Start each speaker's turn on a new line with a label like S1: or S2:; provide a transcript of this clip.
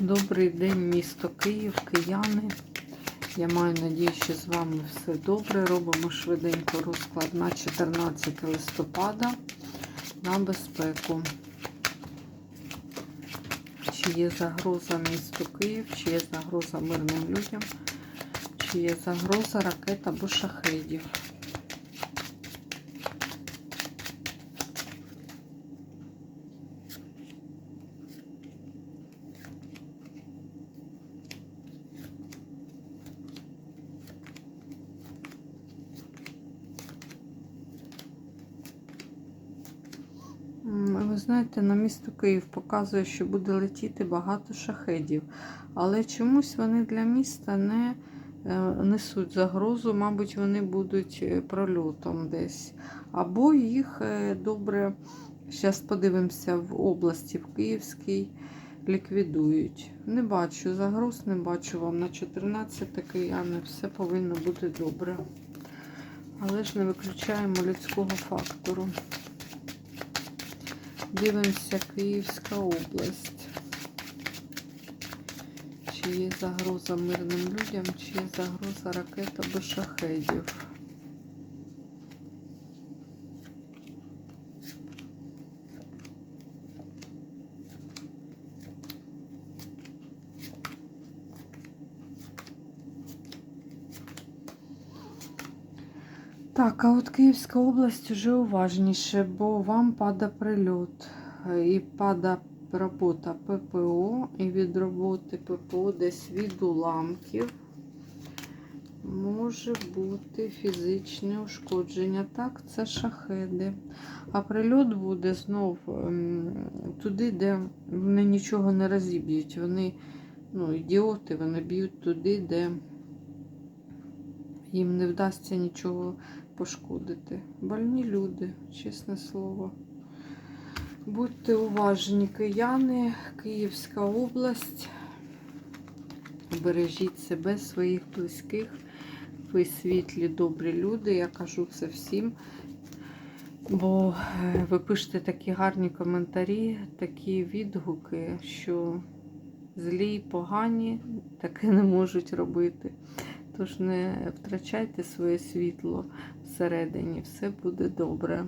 S1: Добрий день, місто Київ, кияни. Я маю надію, що з вами все добре. Робимо швиденько розклад на 14 листопада на безпеку. Чи є загроза місту Київ, чи є загроза мирним людям, чи є загроза ракет або шахедів. М, Ви знаєте, на місто Київ показує, що буде летіти багато шахедів, але чомусь вони для міста не е, несуть загрозу, мабуть, вони будуть е, прольотом десь. Або їх е, добре, зараз подивимося в області, в Київській, ліквідують. Не бачу загроз, не бачу вам на 14 кияни, все повинно бути добре. Але ж не виключаємо людського фактору. Дивимося Київська область. Чи є загроза мирним людям, чи є загроза ракет або шахедів. Так, а от Київська область вже уважніше, бо вам пада прильот. Е, І пада робота ППО, і від роботи ППО десь від уламків може бути фізичне ушкодження. Так, це шахеди. А прильот буде знов ем, туди, де вони нічого не розіб'ють. Вони, ну, ідіоти, вони б'ють туди, де їм не вдасться нічого пошкодити. Больні люди, чесне слово. Будьте уважні, кияни, Київська область. Бережіть себе, своїх близьких. Ви світлі, добрі люди. Я кажу це всім. Бо е, ви пишете такі гарні коментарі, такі відгуки, що злі, й погані таке не можуть робити. Тож не втрачайте своє світло всередині, все буде добре.